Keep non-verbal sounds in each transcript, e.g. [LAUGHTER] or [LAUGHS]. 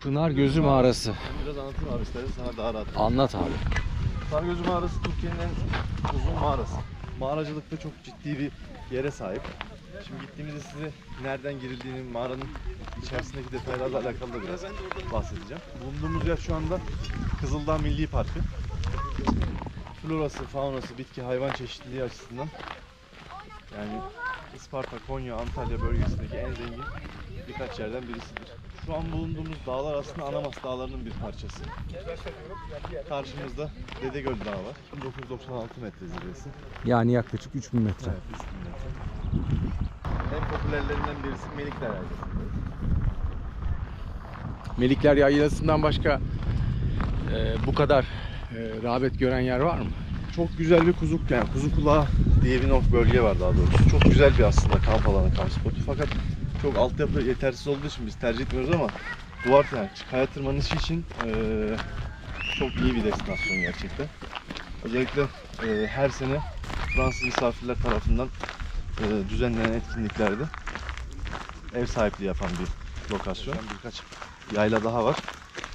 Pınar Gözü Mağarası. Biraz anlatayım abi istersen sana daha rahat. Anlat abi. Sargözü Mağarası Türkiye'nin en uzun mağarası. Mağaracılıkta çok ciddi bir yere sahip. Şimdi gittiğimizde size nereden girildiğini, mağaranın içerisindeki detaylarla alakalı da biraz bahsedeceğim. Bulunduğumuz yer şu anda Kızıldağ Milli Parkı. Florası, faunası, bitki, hayvan çeşitliliği açısından yani Isparta, Konya, Antalya bölgesindeki en zengin birkaç yerden birisidir. Şu an bulunduğumuz dağlar aslında Anamas Dağları'nın bir parçası. Karşımızda Dedegöl Dağı var. 1996 metre zirvesi. Yani yaklaşık 3000 metre. Evet, 3000 metre. En popülerlerinden birisi Melikler Yaylası. Melikler Yaylası'ndan başka e, bu kadar e, rağbet gören yer var mı? Çok güzel bir kuzu, yani kuzu kulağı diye bir bölge var daha doğrusu. Çok güzel bir aslında kamp alanı, kamp spotu. Fakat çok altyapı yetersiz olduğu için biz tercih etmiyoruz ama duvar yani kaya tırmanışı için eee, çok iyi bir destinasyon gerçekten. Özellikle eee, her sene Fransız misafirler tarafından eee, düzenlenen etkinliklerde ev sahipliği yapan bir lokasyon. Birkaç yayla daha var.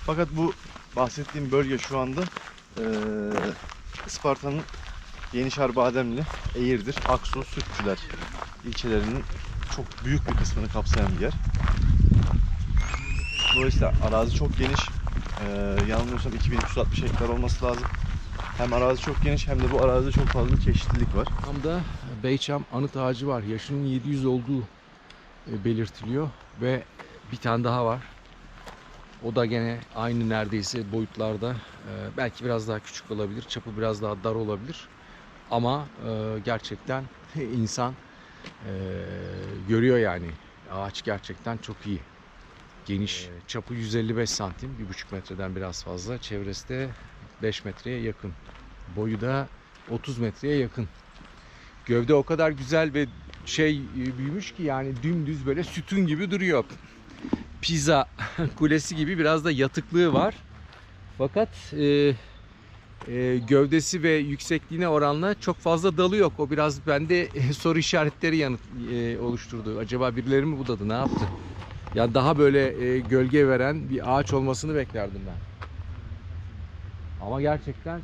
Fakat bu bahsettiğim bölge şu anda eee Isparta'nın Yenişar Bademli, Eğirdir, Aksu, Sütçüler ilçelerinin çok büyük bir kısmını kapsayan bir yer. Dolayısıyla arazi çok geniş. Ee, yanılmıyorsam 2360 hektar olması lazım. Hem arazi çok geniş hem de bu arazide çok fazla çeşitlilik var. Tam da Beyçam anıt ağacı var. Yaşının 700 olduğu e, belirtiliyor ve bir tane daha var. O da gene aynı neredeyse boyutlarda. E, belki biraz daha küçük olabilir, çapı biraz daha dar olabilir. Ama e, gerçekten [LAUGHS] insan e, görüyor yani. Ağaç gerçekten çok iyi. Geniş. E, çapı 155 santim, 1,5 metreden biraz fazla. Çevresi de 5 metreye yakın. Boyu da 30 metreye yakın. Gövde o kadar güzel ve şey e, büyümüş ki yani dümdüz böyle sütun gibi duruyor. Pizza [LAUGHS] kulesi gibi biraz da yatıklığı var. Fakat e, e, gövdesi ve yüksekliğine oranla çok fazla dalı yok. O biraz bende [LAUGHS] soru işaretleri yanıt e, oluşturdu. Acaba birileri mi budadı ne yaptı? Ya daha böyle e, gölge veren bir ağaç olmasını beklerdim ben. Ama gerçekten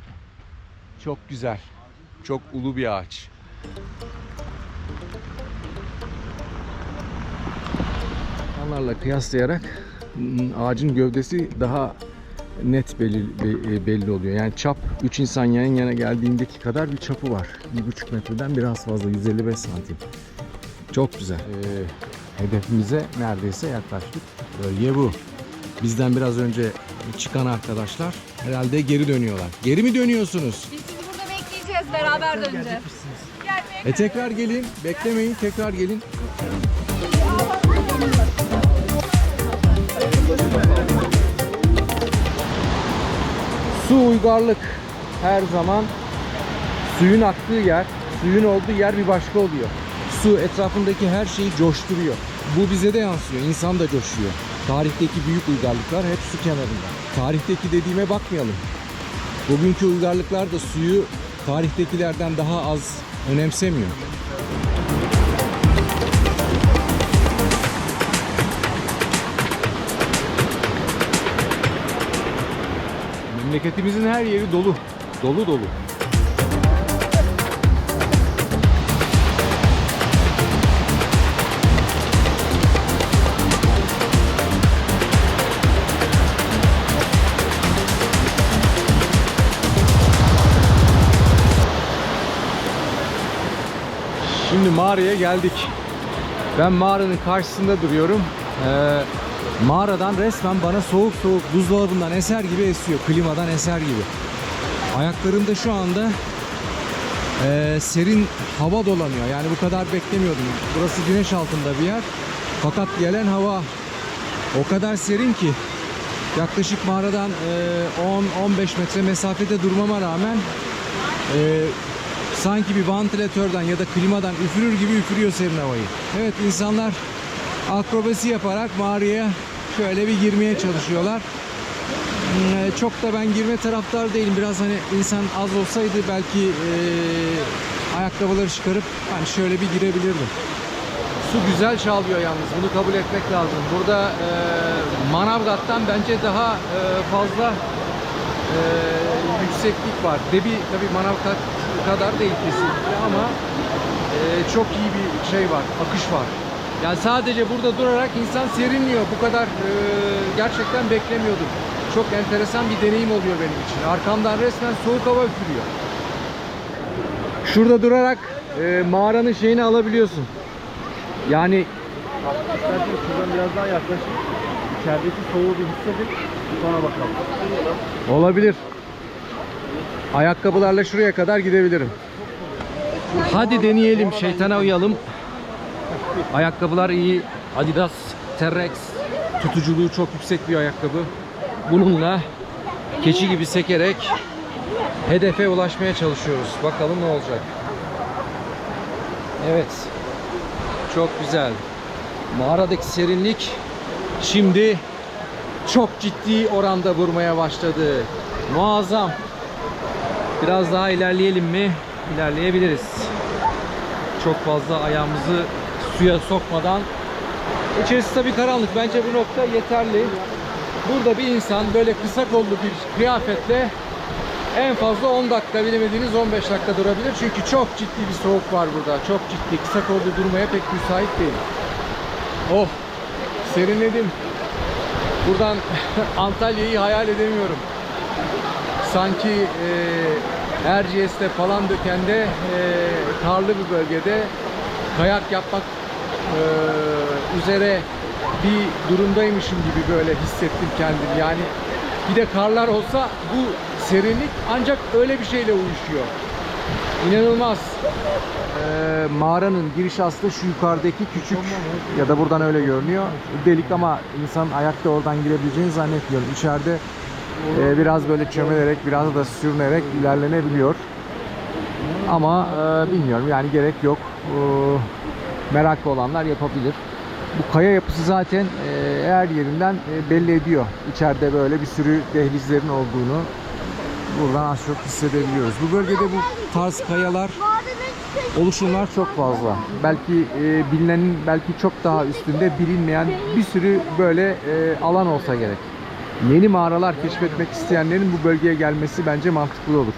çok güzel. Çok ulu bir ağaç. Onlarla kıyaslayarak ağacın gövdesi daha net belli, be- belli oluyor. Yani çap 3 insan yan yana geldiğindeki kadar bir çapı var. 1,5 metreden biraz fazla 155 santim. Çok güzel. Ee, hedefimize neredeyse yaklaştık. Bölge bu. Bizden biraz önce çıkan arkadaşlar herhalde geri dönüyorlar. Geri mi dönüyorsunuz? Biz sizi burada bekleyeceğiz, beraber döneceğiz. E tekrar gelin. Beklemeyin. Tekrar gelin. Su uygarlık her zaman suyun aktığı yer, suyun olduğu yer bir başka oluyor. Su etrafındaki her şeyi coşturuyor. Bu bize de yansıyor. İnsan da coşuyor. Tarihteki büyük uygarlıklar hep su kenarında. Tarihteki dediğime bakmayalım. Bugünkü uygarlıklar da suyu tarihtekilerden daha az önemsemiyor. Memleketimizin her yeri dolu. Dolu dolu. Şimdi mağaraya geldik. Ben mağaranın karşısında duruyorum. Ee, mağaradan resmen bana soğuk soğuk buzdolabından eser gibi esiyor. Klimadan eser gibi. Ayaklarımda şu anda ee, serin hava dolanıyor. Yani bu kadar beklemiyordum. Burası güneş altında bir yer. Fakat gelen hava o kadar serin ki yaklaşık mağaradan ee, 10-15 metre mesafede durmama rağmen ee, sanki bir vantilatörden ya da klimadan üfürür gibi üfürüyor serin havayı. Evet insanlar akrobasi yaparak mağaraya şöyle bir girmeye çalışıyorlar. Hmm, e, Çok da ben girme taraftar değilim. Biraz hani insan az olsaydı belki e, ayakkabıları çıkarıp hani şöyle bir girebilirdim. Su güzel çalıyor yalnız. Bunu kabul etmek lazım. Burada e, Manavgat'tan bence daha e, fazla e, yükseklik var. Debi tabi Manavgat kadar değil kesinlikle ama e, çok iyi bir şey var, akış var. Yani sadece burada durarak insan serinliyor. Bu kadar e, gerçekten beklemiyordum. Çok enteresan bir deneyim oluyor benim için. Arkamdan resmen soğuk hava üfürüyor. Şurada durarak e, mağaranın şeyini alabiliyorsun. Yani İsterseniz şuradan biraz daha yaklaşın. İçerideki soğuğu bir hissedin. Sonra bakalım. Olabilir. Ayakkabılarla şuraya kadar gidebilirim. Hadi deneyelim, şeytana uyalım. Ayakkabılar iyi. Adidas T-Rex. Tutuculuğu çok yüksek bir ayakkabı. Bununla keçi gibi sekerek hedefe ulaşmaya çalışıyoruz. Bakalım ne olacak. Evet. Çok güzel. Mağaradaki serinlik şimdi çok ciddi oranda vurmaya başladı. Muazzam. Biraz daha ilerleyelim mi? İlerleyebiliriz. Çok fazla ayağımızı suya sokmadan. İçerisi tabii karanlık. Bence bu nokta yeterli. Burada bir insan böyle kısa kollu bir kıyafetle en fazla 10 dakika bilemediğiniz 15 dakika durabilir. Çünkü çok ciddi bir soğuk var burada. Çok ciddi. Kısa kollu durmaya pek müsait değil. Oh! Serinledim. Buradan [LAUGHS] Antalya'yı hayal edemiyorum. Sanki e, Erciyes'te falan dökende e, karlı bir bölgede kayak yapmak üzere bir durumdaymışım gibi böyle hissettim kendimi. Yani bir de karlar olsa bu serinlik ancak öyle bir şeyle uyuşuyor. İnanılmaz. Ee, mağaranın giriş aslı şu yukarıdaki küçük ya da buradan öyle görünüyor. Delik ama insan ayakta oradan girebileceğini zannetmiyorum. İçeride e, biraz böyle çömelerek biraz da sürünerek ilerlenebiliyor. Ama e, bilmiyorum yani gerek yok. E, meraklı olanlar yapabilir. Bu kaya yapısı zaten e, her yerinden e, belli ediyor. İçeride böyle bir sürü dehlizlerin olduğunu buradan az çok hissedebiliyoruz. Bu bölgede bu tarz kayalar oluşumlar çok fazla. Belki e, bilinenin belki çok daha üstünde bilinmeyen bir sürü böyle e, alan olsa gerek. Yeni mağaralar keşfetmek isteyenlerin bu bölgeye gelmesi bence mantıklı olur.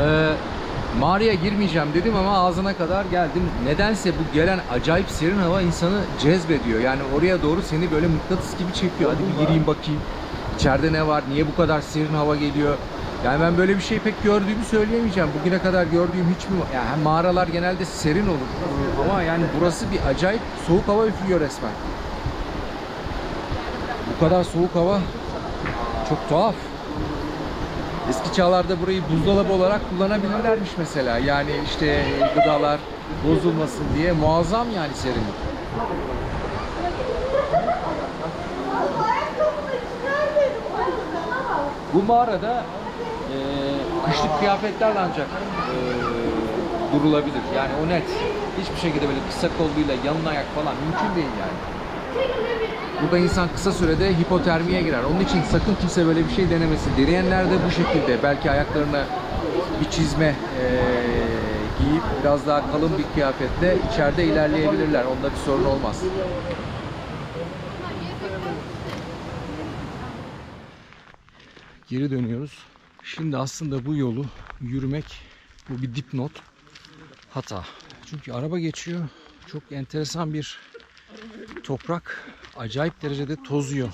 Ee, mağaraya girmeyeceğim dedim ama ağzına kadar geldim. Nedense bu gelen acayip serin hava insanı cezbediyor. Yani oraya doğru seni böyle mıknatıs gibi çekiyor. Hadi bir gireyim bakayım. İçeride ne var? Niye bu kadar serin hava geliyor? Yani ben böyle bir şey pek gördüğümü söyleyemeyeceğim. Bugüne kadar gördüğüm hiç mi? Yani mağaralar genelde serin olur. Ama yani burası bir acayip soğuk hava üflüyor resmen. Bu kadar soğuk hava çok tuhaf. Eski çağlarda burayı buzdolabı olarak kullanabilirlermiş mesela. Yani işte gıdalar bozulmasın diye muazzam yani serinlik. Bu mağarada e, kışlık kıyafetlerle ancak e, durulabilir. Yani o net. Hiçbir şekilde böyle kısa kolluyla yalın ayak falan mümkün değil yani. Burada insan kısa sürede hipotermiye girer. Onun için sakın kimse böyle bir şey denemesin. Deneyenler de bu şekilde belki ayaklarına bir çizme e, giyip biraz daha kalın bir kıyafetle içeride ilerleyebilirler. Onda bir sorun olmaz. Geri dönüyoruz. Şimdi aslında bu yolu yürümek bu bir dipnot hata. Çünkü araba geçiyor. Çok enteresan bir toprak acayip derecede tozuyor.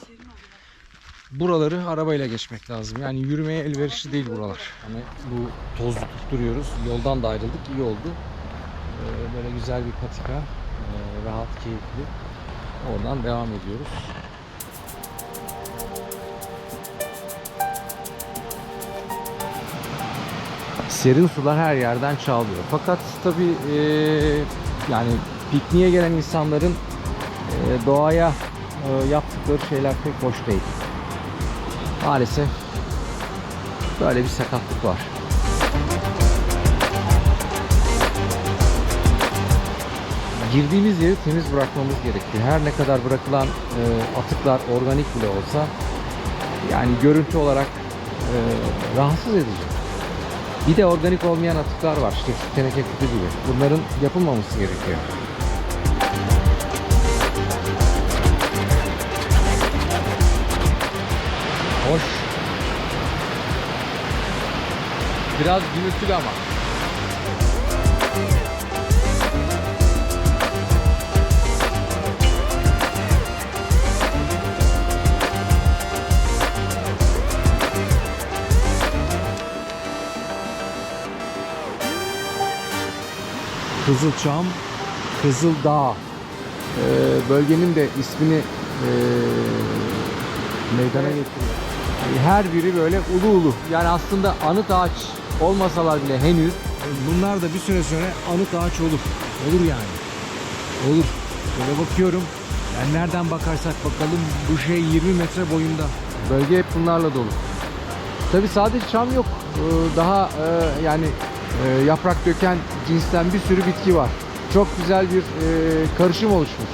Buraları arabayla geçmek lazım. Yani yürümeye elverişli değil buralar. Ama bu tozlu tutturuyoruz. Yoldan da ayrıldık. iyi oldu. Ee, böyle güzel bir patika. Ee, rahat, keyifli. Oradan devam ediyoruz. Serin sular her yerden çalıyor. Fakat tabii eee, yani pikniğe gelen insanların eee, doğaya eee, yaptıkları şeyler pek hoş değil. Maalesef böyle bir sakatlık var. Girdiğimiz yeri temiz bırakmamız gerekiyor. Her ne kadar bırakılan eee, atıklar organik bile olsa yani görüntü olarak eee, rahatsız edici. Bir de organik olmayan atıklar var. İşte teneke kutu gibi. Bunların yapılmaması gerekiyor. Hoş. Biraz gürültülü ama. Kızılçam, Kızıldağ. Ee, bölgenin de ismini ee, meydana getiriyor. Her biri böyle ulu ulu. Yani aslında anıt ağaç olmasalar bile henüz bunlar da bir süre sonra anıt ağaç olur. Olur yani. Olur. Böyle bakıyorum. Yani nereden bakarsak bakalım bu şey 20 metre boyunda. Bölge hep bunlarla dolu. Tabi sadece çam yok. Ee, Daha e, yani e, yaprak döken cinsten bir sürü bitki var. Çok güzel bir e, karışım oluşmuş.